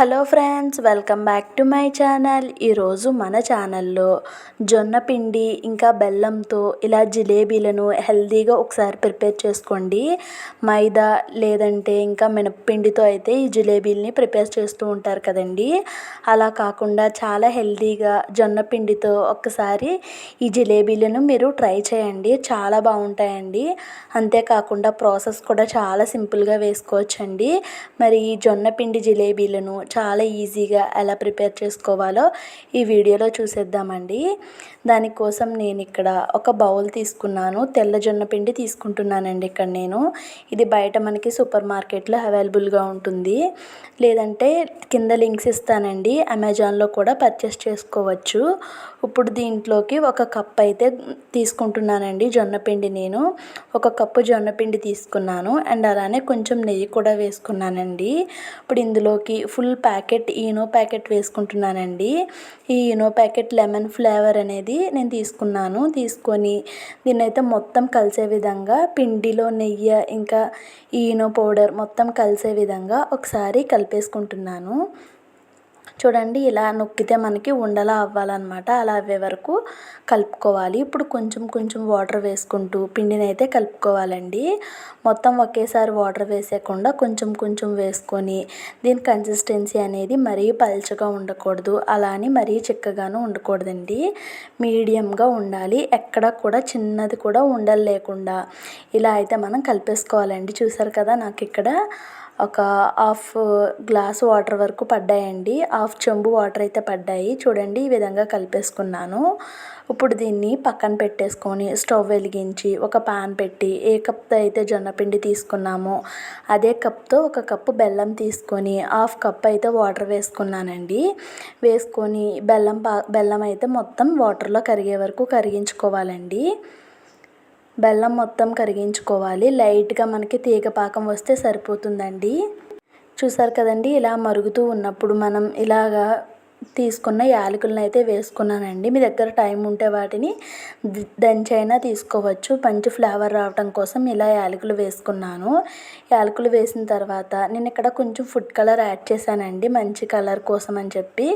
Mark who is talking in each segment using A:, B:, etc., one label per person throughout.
A: Hello friends welcome back to my channel. ఈరోజు మన ఛానల్లో జొన్న పిండి ఇంకా బెల్లంతో ఇలా జిలేబీలను హెల్తీగా ఒకసారి ప్రిపేర్ చేసుకోండి. మైదా లేదంటే ఇంకా మినప్పిండితో అయితే ఈ జిలేబీలని ప్రిపేర్ చేస్తూ ఉంటారు కదండి. అలా కాకుండా చాలా హెల్తీగా జొన్న పిండితో ఒక్కసారి ఈ జిలేబీలను మీరు ట్రై చేయండి. చాలా బాగుంటాయండి. అంతేకాకుండా ప్రాసెస్ కూడా చాలా సింపుల్గా వేసుకోవచ్చండి. మరి ఈ జొన్న పిండి జిలేబీలను చాలా ఈజీగా ఎలా ప్రిపేర్ చేసుకోవాలో ఈ వీడియోలో చూసేద్దామండి. దానికోసం నేను ఇక్కడ ఒక బౌల్ తీసుకున్నాను. తెల్ల జొన్న పిండి తీసుకుంటున్నానండి ఇక్కడ నేను. ఇది బయట మనకి సూపర్ మార్కెట్లో అవైలబుల్గా ఉంటుంది. లేదంటే కింద లింక్స్ ఇస్తానండి. అమెజాన్లో కూడా పర్చేస్ చేసుకోవచ్చు. ఇప్పుడు దీంట్లోకి ఒక కప్ అయితే తీసుకుంటున్నానండి జొన్నపిండి నేను. ఒక కప్పు జొన్నపిండి తీసుకున్నాను. అండ్ అలానే కొంచెం నెయ్యి కూడా వేసుకున్నానండి. ఇప్పుడు ఇందులోకి ఫుల్ ప్యాకెట్ ఈనో ప్యాకెట్ వేసుకుంటున్నానండి. ఈ ఈనో ప్యాకెట్ లెమన్ ఫ్లేవర్ అనేది నేను తీసుకున్నాను. తీసుకొని దీన్నైతే మొత్తం కలిసే విధంగా పిండిలో నెయ్యి ఇంకా ఈనో పౌడర్ మొత్తం కలిసే విధంగా ఒకసారి కలిపేసుకుంటున్నాను. చూడండి ఇలా నొక్కితే మనకి ఉండలా అవ్వాలన్నమాట. అలా అవ్వే వరకు కలుపుకోవాలి. ఇప్పుడు కొంచెం కొంచెం వాటర్ వేసుకుంటూ పిండిని అయితే కలుపుకోవాలండి. మొత్తం ఒకేసారి వాటర్ వేసేయకుండా కొంచెం కొంచెం వేసుకొని దీని కన్సిస్టెన్సీ అనేది మరీ పల్చగా ఉండకూడదు. అలా అని మరీ చిక్కగాను ఉండకూడదండి. మీడియంగా ఉండాలి. ఎక్కడ కూడా చిన్నది కూడా ఉండలు లేకుండా ఇలా అయితే మనం కలిపేసుకోవాలండి. చూసారు కదా నాకు ఇక్కడ ఒక హాఫ్ గ్లాస్ వాటర్ వరకు పడ్డాయండి. హాఫ్ చెంబు వాటర్ అయితే పడ్డాయి. చూడండి ఈ విధంగా కలిపేసుకున్నాను. ఇప్పుడు దీన్ని పక్కన పెట్టేసుకొని స్టవ్ వెలిగించి ఒక పాన్ పెట్టి ఏ కప్తో అయితే జొన్నపిండి తీసుకున్నామో అదే కప్తో ఒక కప్పు బెల్లం తీసుకొని హాఫ్ కప్ అయితే వాటర్ వేసుకున్నానండి. వేసుకొని బెల్లం పా బెల్లం అయితే మొత్తం వాటర్లో కరిగే వరకు కరిగించుకోవాలండి. బెల్లం మొత్తం కరిగించుకోవాలి. లైట్గా మనకి తీగ పాకం వస్తే సరిపోతుందండి. చూసారు కదండి ఇలా మరుగుతూ ఉన్నప్పుడు మనం ఇలాగా తీసుకున్న యాలకులను అయితే వేసుకున్నానండి. మీ దగ్గర టైం ఉంటే వాటిని దంచైనా తీసుకోవచ్చు. మంచి ఫ్లేవర్ రావటం కోసం ఇలా యాలకులు వేసుకున్నాను. యాలకులు వేసిన తర్వాత నేను ఇక్కడ కొంచెం ఫుడ్ కలర్ యాడ్ చేశానండి. మంచి కలర్ కోసం అని చెప్పి.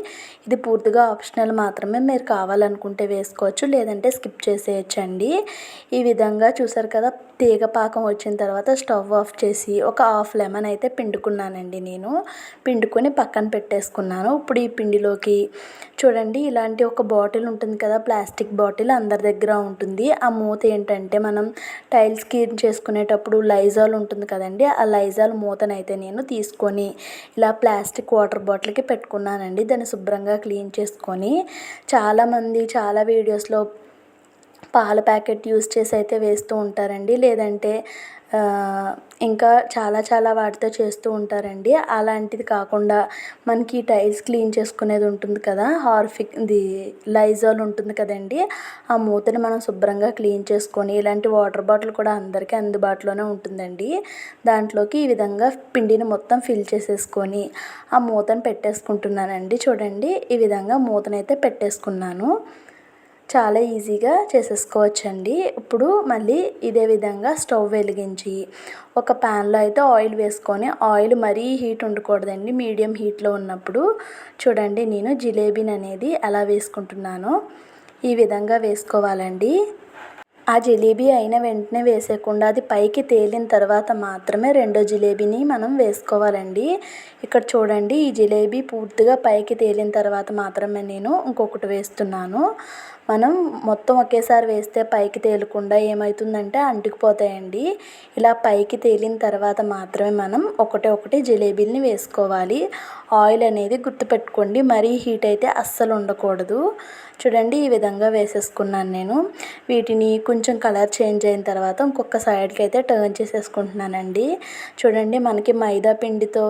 A: ఇది పూర్తిగా ఆప్షనల్ మాత్రమే. మీరు కావాలనుకుంటే వేసుకోవచ్చు. లేదంటే స్కిప్ చేసేయచ్చండి. ఈ విధంగా చూసారు కదా తీగ పాకం వచ్చిన తర్వాత స్టవ్ ఆఫ్ చేసి ఒక హాఫ్ లెమన్ అయితే పిండుకున్నానండి నేను. పిండుకొని పక్కన పెట్టేసుకున్నాను. ఇప్పుడు ఈ పిండిలో పిండిలోకి చూడండి ఇలాంటి ఒక బాటిల్ ఉంటుంది కదా ప్లాస్టిక్ బాటిల్ అందరి దగ్గర ఉంటుంది. ఆ మూత ఏంటంటే మనం టైల్స్ క్లీన్ చేసుకునేటప్పుడు లైజాల్ ఉంటుంది కదండి ఆ లైజాల్ మూతనైతే నేను తీసుకొని ఇలా ప్లాస్టిక్ వాటర్ బాటిల్కి పెట్టుకున్నానండి. దాన్ని శుభ్రంగా క్లీన్ చేసుకొని చాలామంది చాలా వీడియోస్లో పాల ప్యాకెట్ యూస్ చేసి అయితే వేస్తూ ఉంటారండి. లేదంటే ఇంకా చాలా చాలా వాటితో చేస్తూ ఉంటారండి. అలాంటిది కాకుండా మనకి టైల్స్ క్లీన్ చేసుకునేది ఉంటుంది కదా హార్ఫిక్ ఇది లైజాల్ ఉంటుంది కదండి. ఆ మూతని మనం శుభ్రంగా క్లీన్ చేసుకొని ఇలాంటి వాటర్ బాటిల్ కూడా అందరికీ అందుబాటులోనే ఉంటుందండి. దాంట్లోకి ఈ విధంగా పిండిని మొత్తం ఫిల్ చేసేసుకొని ఆ మూతను పెట్టేసుకుంటున్నానండి. చూడండి ఈ విధంగా మూతనైతే పెట్టేసుకున్నాను. చాలా ఈజీగా చేసేసుకోవచ్చండి. ఇప్పుడు మళ్ళీ ఇదే విధంగా స్టవ్ వెలిగించి ఒక ప్యాన్లో అయితే ఆయిల్ వేసుకొని ఆయిల్ మరీ హీట్ ఉండకూడదండి. మీడియం హీట్లో ఉన్నప్పుడు చూడండి నేను జిలేబీని అనేది ఎలా వేసుకుంటున్నాను. ఈ విధంగా వేసుకోవాలండి. ఆ జిలేబీ అయిన వెంటనే వేసేయకుండా అది పైకి తేలిన తర్వాత మాత్రమే రెండో జిలేబీని మనం వేసుకోవాలండి. ఇక్కడ చూడండి ఈ జిలేబీ పూర్తిగా పైకి తేలిన తర్వాత మాత్రమే నేను ఇంకొకటి వేస్తున్నాను. మనం మొత్తం ఒకేసారి వేస్తే పైకి తేలకుండా ఏమవుతుందంటే అంటుకుపోతాయండి. ఇలా పైకి తేలిన తర్వాత మాత్రమే మనం ఒకటి ఒకటి జిలేబీలని వేసుకోవాలి. ఆయిల్ అనేది గుర్తుపెట్టుకోండి మరీ హీట్ అయితే అస్సలు ఉండకూడదు. చూడండి ఈ విధంగా వేసేసుకున్నాను నేను. వీటిని కొంచెం కలర్ చేంజ్ అయిన తర్వాత ఇంకొక సైడ్కి అయితే టర్న్ చేసేసుకుంటున్నానండి. చూడండి మనకి మైదా పిండితో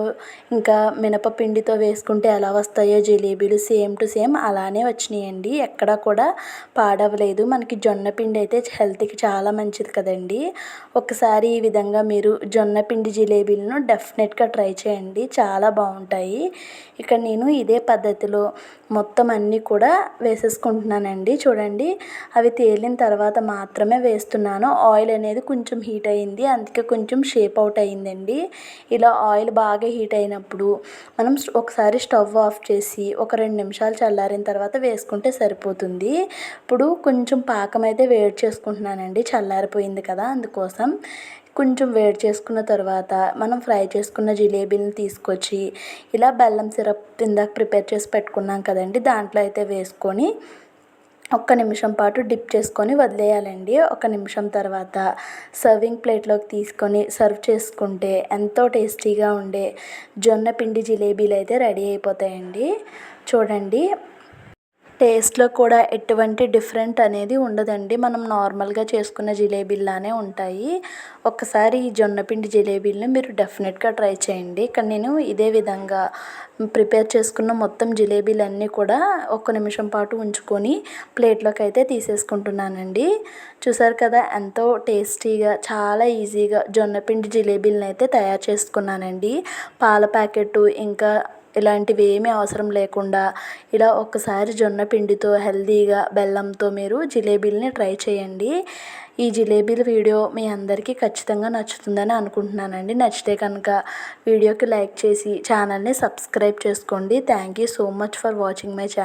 A: ఇంకా మినప పిండితో వేసుకుంటే ఎలా వస్తాయో జిలేబీలు సేమ్ టు సేమ్ అలానే వచ్చినాయండి. ఎక్కడా కూడా పాడవలేదు. మనకి జొన్న పిండి అయితే హెల్త్కి చాలా మంచిది కదండి. ఒకసారి ఈ విధంగా మీరు జొన్న పిండి జిలేబీలను డెఫినెట్గా ట్రై చేయండి. చాలా బాగుంటాయి. ఇక్కడ నేను ఇదే పద్ధతిలో మొత్తం అన్నీ కూడా వేసేసుకుంటున్నానండి. చూడండి అవి తేలిన తర్వాత మాత్రమే వేస్తున్నాను. ఆయిల్ అనేది కొంచెం హీట్ అయింది. అందుకే కొంచెం షేప్ అవుట్ అయిందండి. ఇలా ఆయిల్ బాగా హీట్ అయినప్పుడు మనం ఒకసారి స్టవ్ ఆఫ్ చేసి ఒక రెండు నిమిషాలు చల్లారిన తర్వాత వేసుకుంటే సరిపోతుంది. ఇప్పుడు కొంచెం పాకం అయితే వేడి చేసుకుంటున్నానండి చల్లారిపోయింది కదా అందుకోసం. కొంచెం వేడి చేసుకున్న తర్వాత మనం ఫ్రై చేసుకున్న జిలేబీని తీసుకొచ్చి ఇలా బెల్లం సిరప్ ఇందాక ప్రిపేర్ చేసి పెట్టుకున్నాం కదండి దాంట్లో అయితే వేసుకొని ఒక్క నిమిషం పాటు డిప్ చేసుకొని వదిలేయాలండి. ఒక నిమిషం తర్వాత సర్వింగ్ ప్లేట్లోకి తీసుకొని సర్వ్ చేసుకుంటే ఎంతో టేస్టీగా ఉండే జొన్న పిండి జిలేబీలు అయితే రెడీ అయిపోతాయండి. చూడండి. టేస్ట్లో కూడా ఎటువంటి డిఫరెంట్ అనేది ఉండదండి. మనం నార్మల్గా చేసుకున్న జిలేబీలానే ఉంటాయి. ఒక్కసారి ఈ జొన్నపిండి జిలేబీలను మీరు డెఫినెట్గా ట్రై చేయండి. ఇక్కడ నేను ఇదే విధంగా ప్రిపేర్ చేసుకున్న మొత్తం జిలేబీలన్నీ కూడా ఒక్క నిమిషం పాటు ఉంచుకొని ప్లేట్లోకి అయితే తీసేసుకుంటున్నానండి. చూసారు కదా ఎంతో టేస్టీగా చాలా ఈజీగా జొన్నపిండి జిలేబీలను అయితే తయారు చేసుకున్నానండి. పాల ప్యాకెట్ ఇంకా ఇలాంటివి ఏమీ అవసరం లేకుండా ఇలా ఒక్కసారి జొన్న పిండితో హెల్తీగా బెల్లంతో మీరు జిలేబీలని ట్రై చేయండి. ఈ జిలేబీల వీడియో మీ అందరికీ ఖచ్చితంగా నచ్చుతుందని అనుకుంటున్నానండి. నచ్చితే కనుక వీడియోకి లైక్ చేసి ఛానల్ని సబ్స్క్రైబ్ చేసుకోండి. Thank you so much for watching my channel